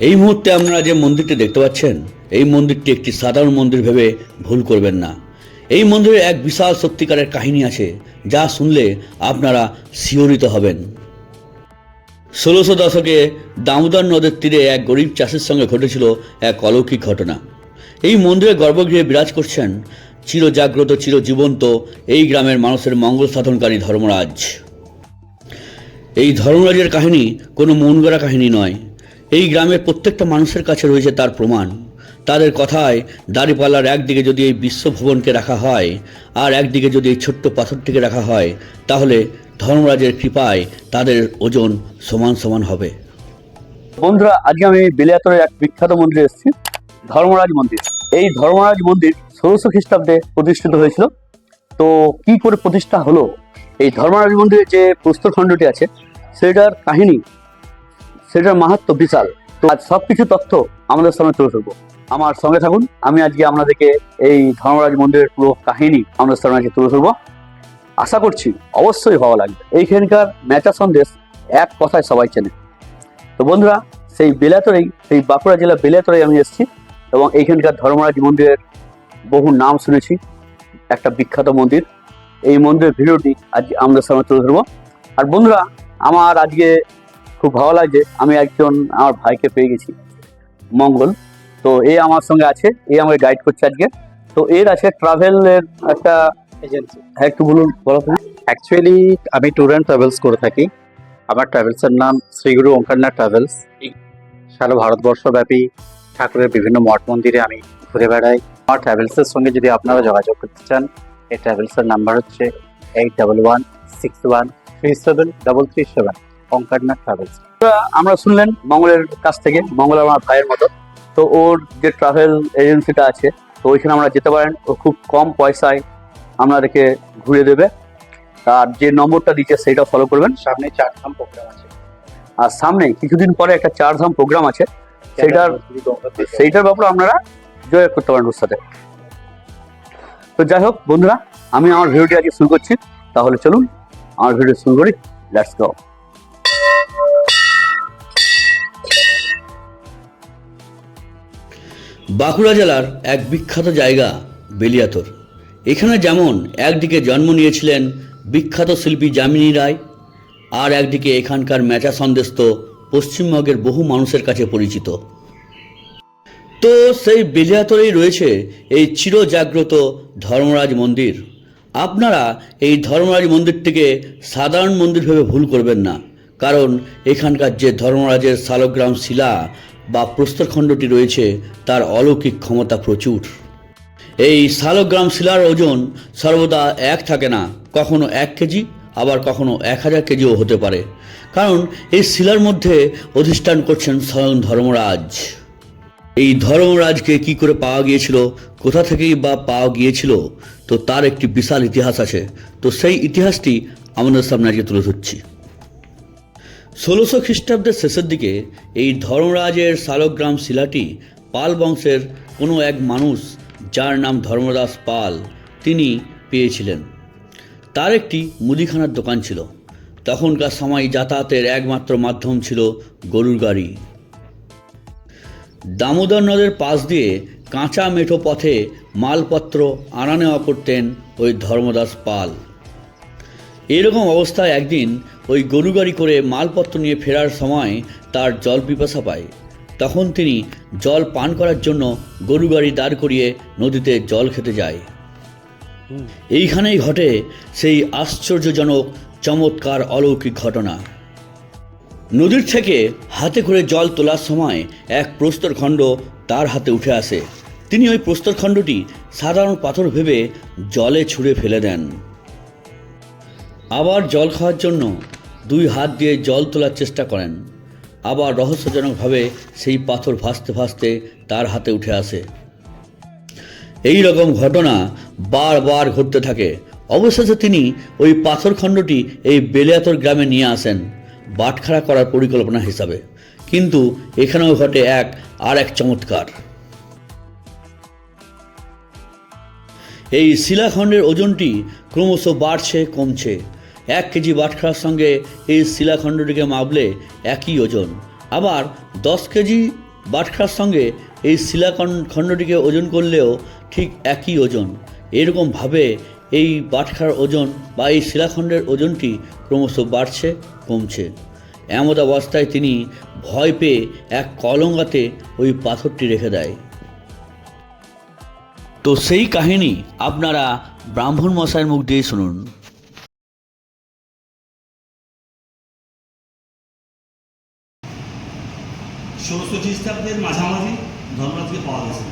এই মুহূর্তে আপনারা যে মন্দিরটি দেখতে পাচ্ছেন, এই মন্দিরটি একটি সাধারণ মন্দির ভেবে ভুল করবেন না। এই মন্দিরে এক বিশাল সত্যিকারের কাহিনী আছে, যা শুনলে আপনারা শিহরিত হবেন। ষোলোশো দশকে দামোদর নদের তীরে এক গরিব চাষির সঙ্গে ঘটেছিল এক অলৌকিক ঘটনা। এই মন্দিরের গর্ভগৃহে বিরাজ করছেন চিরজাগ্রত, চিরজীবন্ত এই গ্রামের মানুষের মঙ্গল সাধনকারী ধর্মরাজ। এই ধর্মরাজের কাহিনী কোনো মন গড়া কাহিনী নয়। এই গ্রামের প্রত্যেকটা মানুষের কাছে রয়েছে তার প্রমাণ। তাদের কথায় দাড়িপাল্লার একদিকে যদি এই বিশ্বভবনকে রাখা হয়, আর একদিকে যদি এই ছোট্ট পাথরটিকে রাখা হয়, তাহলে ধর্মরাজের কৃপায় তাদের ওজন সমান সমান হবে। বন্ধুরা, আজকে আমি বেলিয়াতরের এক বিখ্যাত মন্দিরে এসেছি, ধর্মরাজ মন্দির। এই ধর্মরাজ মন্দির ষোলোশো খ্রিস্টাব্দে প্রতিষ্ঠিত হয়েছিল। তো কি করে প্রতিষ্ঠা হলো? এই ধর্মরাজ মন্দিরের যে প্রস্তরখণ্ডটি আছে, সেটার কাহিনী সেটার মাহাত্ম বিশাল। তো আজ সব কিছু তথ্য আমাদের সামনে তুলে ধরবো। আমার সঙ্গে থাকুন, আমি আজকে আপনাদেরকে এই ধর্মরাজ মন্দিরের পুরো কাহিনী আমাদের সামনে আজকে তুলে ধরবো। আশা করছি অবশ্যই ভালো লাগবে। এইখানকার ম্যাচা সন্দেশ এক কথায় সবাই চেনে। তো বন্ধুরা, সেই বেলাতরেই সেই বাঁকুড়া জেলা বেলাতরেই আমি এসেছি এবং এইখানকার ধর্মরাজ মন্দিরের বহু নাম শুনেছি। একটা বিখ্যাত মন্দির। এই মন্দিরের ভিডিওটি আজ আমাদের সামনে তুলে ধরবো। আর বন্ধুরা, আমার আজকে খুব ভালো লাগছে। আমি একজন আমার ভাইকে পেয়ে গেছি মঙ্গল। তো এ আমার সঙ্গে আছে এ আমাকে গাইড করছে আজকে। তো এর আছে ট্রাভেলের একটা এজেন্সি হ্যাঁ একটু বলুন বলো। অ্যাকচুয়ালি আমি ট্যুর অ্যান্ড ট্রাভেলস করে থাকি। আমার ট্রাভেলসের নাম শ্রীগুরু ওঙ্কারনাথ ট্রাভেলস সারা ভারতবর্ষব্যাপী ঠাকুরের বিভিন্ন মঠ মন্দিরে আমি ঘুরে বেড়াই। আমার ট্রাভেলসের সঙ্গে যদি আপনারা যোগাযোগ করতে চান এই ট্রাভেলসের নাম্বার হচ্ছে eight double one six one three seven double three seven Omkarnath travels আমরা শুনলেন মঙ্গলের কাছ থেকে, মঙ্গল আমার ভাইয়ের মতো। তো ওর যে ট্রাভেল এজেন্সিটা আছে, তো ওইখানে আমরা যেতে পারেন। ও খুব কম পয়সায় আপনাদেরকে ঘুরে দেবে। আর যে নম্বরটা দিচ্ছে সেইটা ফলো করবেন। সামনে চারধাম প্রোগ্রাম আছে। আর সামনে কিছুদিন পরে একটা চার ধাম প্রোগ্রাম আছে। সেইটার সেইটার ব্যাপারে আপনারা জয় করতে পারেন ওর সাথে। তো যাই হোক বন্ধুরা, আমি আমার ভিডিওটি আজকে শুরু করছি। তাহলে চলুন, আমার ভিডিও শুরু করি। লেটস গো বাঁকুড়া জেলার এক বিখ্যাত জায়গা, বেলিয়াতর। এখানে যেমন একদিকে জন্ম নিয়েছিলেন বিখ্যাত শিল্পী যামিনী রায়, আর একদিকে এখানকার ম্যাচা সন্দেশ তো পশ্চিমবঙ্গের বহু মানুষের কাছে পরিচিত। তো সেই বেলিয়াতরেই রয়েছে এই চিরজাগ্রত ধর্মরাজ মন্দির। আপনারা এই ধর্মরাজ মন্দিরটিকে সাধারণ মন্দির ভেবে ভুল করবেন না, কারণ এখানকার যে ধর্মরাজের শালগ্রাম শিলা বা প্রস্তরখণ্ডটি রয়েছে, তার অলৌকিক ক্ষমতা প্রচুর। এই শালগ্রাম শিলার ওজন সর্বদা এক থাকে না, কখনো এক কেজি, আবার কখনো এক হাজার কেজিও হতে পারে। কারণ এই শিলার মধ্যে অধিষ্ঠান করছেন স্বয়ং ধর্মরাজ। এই ধর্মরাজকে কি করে পাওয়া গিয়েছিল, কোথা থেকেই বা পাওয়া গিয়েছিল, তো তার একটি বিশাল ইতিহাস আছে। তো সেই ইতিহাসটি আমাদের সামনে আজকে তুলে ধরছি। ষোলোশো খ্রিস্টাব্দের শেষের দিকে এই ধর্মরাজের শালগ্রাম শিলাটি পাল বংশের কোনো এক মানুষ, যার নাম ধর্মদাস পাল, তিনি পেয়েছিলেন। তার একটি মুদিখানার দোকান ছিল। তখনকার সময় যাতায়াতের একমাত্র মাধ্যম ছিল গরুর গাড়ি। দামোদর নদের পাশ দিয়ে কাঁচা মেঠো পথে মালপত্র আনা নেওয়া করতেন ওই ধর্মদাস পাল। এরকম অবস্থায় একদিন ওই গরু গাড়ি করে মালপত্র নিয়ে ফেরার সময় তার জল পিপাসা পায়। তখন তিনি জল পান করার জন্য গরু গাড়ি দাঁড় করিয়ে নদীতে জল খেতে যায়। এইখানেই ঘটে সেই আশ্চর্যজনক, চমৎকার অলৌকিক ঘটনা। নদীর থেকে হাতে করে জল তোলার সময় এক প্রস্তরখণ্ড তার হাতে উঠে আসে। তিনি ওই প্রস্তরখণ্ডটি সাধারণ পাথর ভেবে জলে ছুঁড়ে ফেলে দেন। আবার জল খাওয়ার জন্য দুই হাত দিয়ে জল তোলার চেষ্টা করেন। আবার রহস্যজনকভাবে সেই পাথর ভাসতে ভাসতে তার হাতে উঠে আসে। এই রকম ঘটনা বারবার ঘটতে থাকে। অবশেষে তিনি ওই পাথরখণ্ডটি এই বেলিয়াতর গ্রামে নিয়ে আসেন, বাটখারা করার পরিকল্পনা হিসাবে। কিন্তু এখানেও ঘটে এক, আর এক চমৎকার। এই শিলাখণ্ডের ওজনটি ক্রমশ বাড়ছে, কমছে। এক কেজি বাটখারার সঙ্গে এই শিলাখণ্ডটিকে মাপলে একই ওজন। আবার দশ কেজি বাটখার সঙ্গে এই শিলাখণ্ড খণ্ডটিকে ওজন করলেও ঠিক একই ওজন। এরকমভাবে এই বাটখার ওজন বা এই শিলাখণ্ডের ওজনটি ক্রমশ বাড়ছে, কমছে। এমত অবস্থায় তিনি ভয় পেয়ে এক কলঙ্গাতে ওই পাথরটি রেখে দেয়। তো সেই কাহিনী আপনারা ব্রাহ্মণ মশাইয়ের মুখ দিয়ে শুনুন। খ্রিস্টাব্দের মাঝামাঝি ধর্মরাজকে পাওয়া গেছে।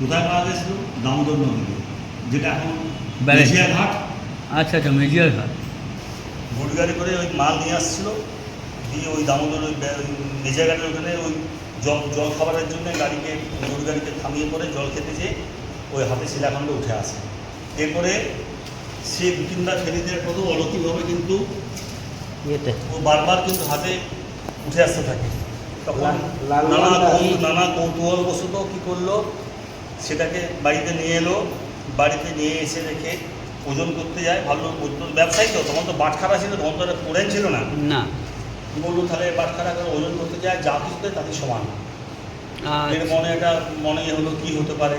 কোথায় পাওয়া গেছিল? দামোদর নদীতে যেটা এখন। মেজিয়া ঘাট আচ্ছা আচ্ছা মেজিয়ার ঘাট বোট গাড়ি করে ওই মাল নিয়ে আসছিল দিয়ে ওই দামোদর ওই মেজিয়া ঘাটের ওখানে ওই জল জল খাবারের জন্য গাড়িকে বোট গাড়িকে থামিয়ে পরে জল খেতে যেয়ে ওই হাতে শিলাখণ্ড উঠে আসে। এরপরে সে দু তিনবার ফেলে দেওয়ার পরেও অলৌকিকভাবে কিন্তু ও বারবার কিন্তু হাতে উঠে আসতে থাকে। তখন নানা নানা কৌতূহলবশত কী করল? সেটাকে বাড়িতে নিয়ে এলো বাড়িতে নিয়ে এসে রেখে ওজন করতে যায় ভালো ওজন- ব্যবসায়ী তো তখন তো বাটখারা ছিল তখন তো কোরেন ছিল না। না। বলল তাহলে বাটখারা করে ওজন করতে যায় যা কিছু দেয় তাতে সমান। এর মনে একটা মনে হলো কি হতে পারে।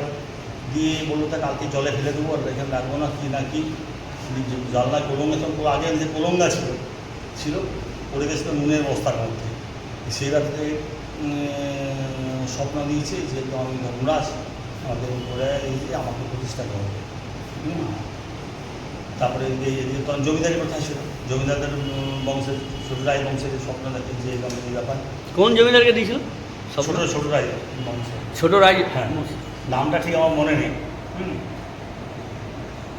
দিয়ে বলল তা কালকে জলে ফেলে দেবো আর এখানে রাখব না কি না কি? জানলা কলঙ্গা তো আগে যে কলঙ্গা ছিল ছিল পড়ে গেছিল নুনের বস্তার মধ্যে। সেই রাত্রে স্বপ্ন দিয়েছে যে আমি ধর্মরাজ আমাকে করে এই যে আমাকে প্রতিষ্ঠা করবে। তারপরে তখন জমিদারি কথা ছিল। জমিদারদের বংশের ছোট রায় বংশের স্বপ্ন দেখে যে এই ব্যাপার। কোন জমিদারকে দিয়েছিল? ছোট ছোট রায় বংশের। ছোট রায় হ্যাঁ। নামটা ঠিক আমার মনে নেই। হুম?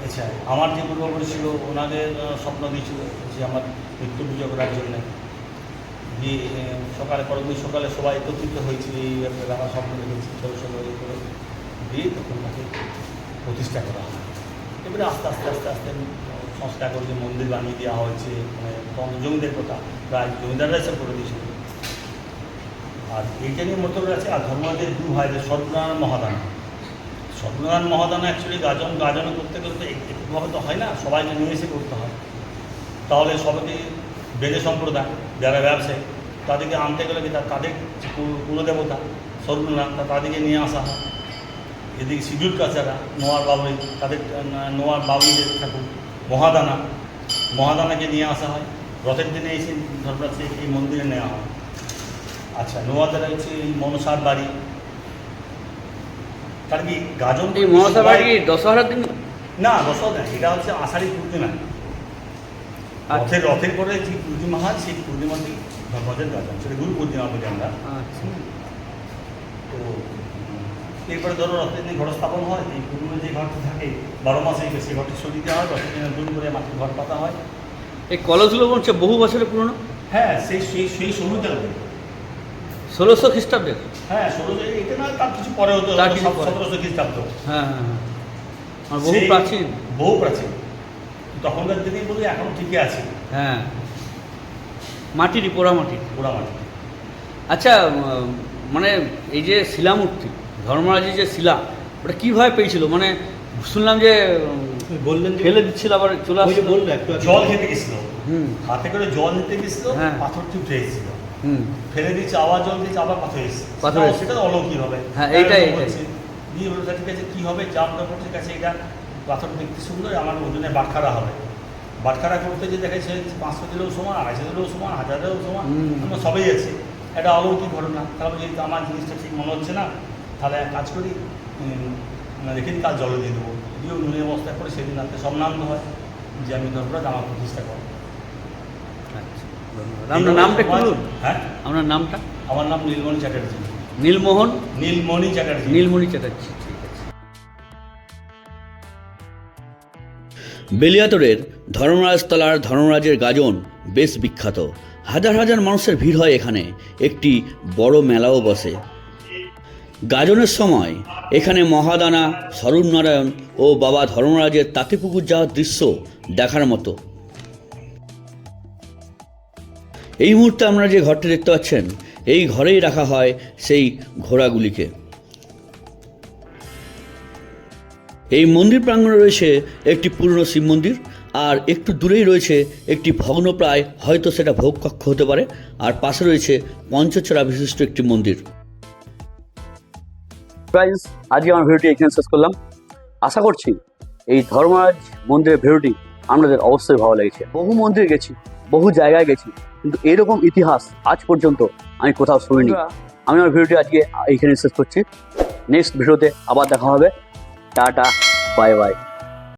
আচ্ছা আমার যে পূর্বপুরুষ ছিল ওনাদের স্বপ্ন দিয়েছিল যে আমার মৃত্যু পুজো করার জন্য আহ, সকালে দিন সকালে সবাই একত্রিত হয়েছে এই ব্যাপারে আমার দেখেছি ছোটো ইয়ে করে দিয়ে তখন তাকে প্রতিষ্ঠা করা হয়। এবারে আস্তে আস্তে আস্তে আস্তে সংস্কার করে যে মন্দির বানিয়ে দেওয়া হয়েছে মানে জমিদের কথা প্রায় জমিদাররাই সব করে দিয়েছিল। আর এইটা নিয়ে মতো আছে আর ধর্মদের দু ভাই যে সত্যনারায়ণ মহাদান। সত্যনারায়ণ মহাদান অ্যাকচুয়ালি গাজন গাজন করতে গেলে তো তো হয় না সবাইকে নিয়ে এসে করতে হয়। তাহলে সবাইকে বেদে সম্প্রদায় যারা ব্যবসায়ী তাদেরকে আনতে গেলে তাদের কুলদেবতা তা তাদেরকে নিয়ে আসা হয়। এদিকে শিডিউল কাছারা নোয়ার বাবুই তাদের নোয়ার বাবুইদের ঠাকুর মহাদানা মহাদানাকে নিয়ে আসা হয়। রথের দিনে এসে ধর্মরাজকে এই মন্দিরে নেওয়া হয়। আচ্ছা নোয়াদের হচ্ছে এই মনসার বাড়ি। কারণ কি গাজন এই বাড়ি দশহরার দিন? না দশও না এটা হচ্ছে আষাঢ়ি পূর্ণিমা। আচ্ছা। রথের পরে যে পূর্ণিমা হয় সেই পূর্ণিমাতেই ধর্মরাজের গাজন সেটা গুরু পূর্ণিমা বলি আমরা। আচ্ছা। তো এরপরে ধরো রথের দিন ঘর স্থাপন হয় এই পুরনো যে ঘরটি থাকে বারো মাসে সেই ঘরটি সরিয়ে দেওয়া হয় রথের দিনে নতুন করে মাটির ঘর পাতা হয়। এই কলসগুলো বলছে বহু বছরের পুরনো? হ্যাঁ সেই সেই সেই সময়কালে ষোলোশো খ্রিস্টাব্দের? হ্যাঁ ষোলো এটা না তার কিছু পরে হতো। সতেরোশো খ্রিস্টাব্দ। হ্যাঁ হ্যাঁ হ্যাঁ। বহু প্রাচীন। বহু প্রাচীন। তখনকার দিনেই বলি এখনও ঠিকই আছে। হ্যাঁ। মাটিরই পোড়া মাটির পোড়ামাটি আচ্ছা মানে এই যে শিলামূর্তি ধর্মরাজের যে শিলা ওটা কীভাবে পেয়েছিল? মানে শুনলাম যে বললেন ফেলে দিচ্ছিল আবার চলে আসছিল। বলল একটু জল খেতে গেছিল। হুম। হাতে করে জল নিতে গেছিল হ্যাঁ। পাথরটি উঠে এসেছিল হুম। ফেলে দিচ্ছে আবার জল দিচ্ছে আবার পাথর এসেছে পাথর সেটা অলৌকিক হবে। হ্যাঁ, এইটাই, এইটাই। দিয়ে বলল ঠিক আছে কী হবে? যা আমরা ঠিক আছে এটা পাথর দেখতে সুন্দর আমার ওজনে বাটখারা হবে। বাটখারা করতে যে দেখা যাচ্ছে পাঁচশো দিলেও সমান আড়াইশো দিলেও সমান হাজারেও সমান। আমরা সবই আছে। এটা অলৌকিক ঘটনা। তাহলে যেহেতু আমার জিনিসটা ঠিক মনে হচ্ছে না তাহলে এক কাজ করি রেখে দিই কাল জলে দিয়ে দেবো। দিয়ে নুনে অবস্থা করে সেদিন রাতে সম্মান হয় যে আমি ধর্মরাজ আমার প্রতিষ্ঠা করো। আচ্ছা আপনার নামটা একটু বলুন। হ্যাঁ? আপনার নামটা? আমার নাম নীলমণি চ্যাটার্জি। নীলমোহন? নীলমণি চ্যাটার্জি। নীলমণি চ্যাটার্জি। বেলিয়াতরের ধর্মরাজতলার ধর্মরাজের গাজন বেশ বিখ্যাত। হাজার হাজার মানুষের ভিড় হয় এখানে। একটি বড় মেলাও বসে। গাজনের সময় এখানে মহাদানা স্বরূপনারায়ণ ও বাবা ধর্মরাজের তাঁতিপুকুর যাওয়ার দৃশ্য দেখার মতো। এই মুহূর্তে আমরা যে ঘরটি দেখতে পাচ্ছেন, এই ঘরেই রাখা হয় সেই ঘোড়াগুলিকে। এই মন্দির প্রাঙ্গণে রয়েছে একটি পুরনো শিব মন্দির আর একটু দূরেই রয়েছে একটি ভগ্নপ্রায় হয়তো সেটা ভোগ কক্ষ হতে পারে আর পাশে রয়েছে পঞ্চচড়া বিশিষ্ট একটি মন্দির। আজকে আমার ভিডিওটি এখানে শেষ করলাম। আশা করছি এই ধর্মরাজ মন্দিরের ভিডিওটি আমাদের অবশ্যই ভালো লেগেছে। বহু মন্দিরে গেছি বহু জায়গায় গেছি কিন্তু এরকম ইতিহাস আজ পর্যন্ত আমি কোথাও শুনিনি। আমি আমার ভিডিওটি আজকে এইখানে শেষ করছি। নেক্সট ভিডিওতে আবার দেখা হবে। Tata bye bye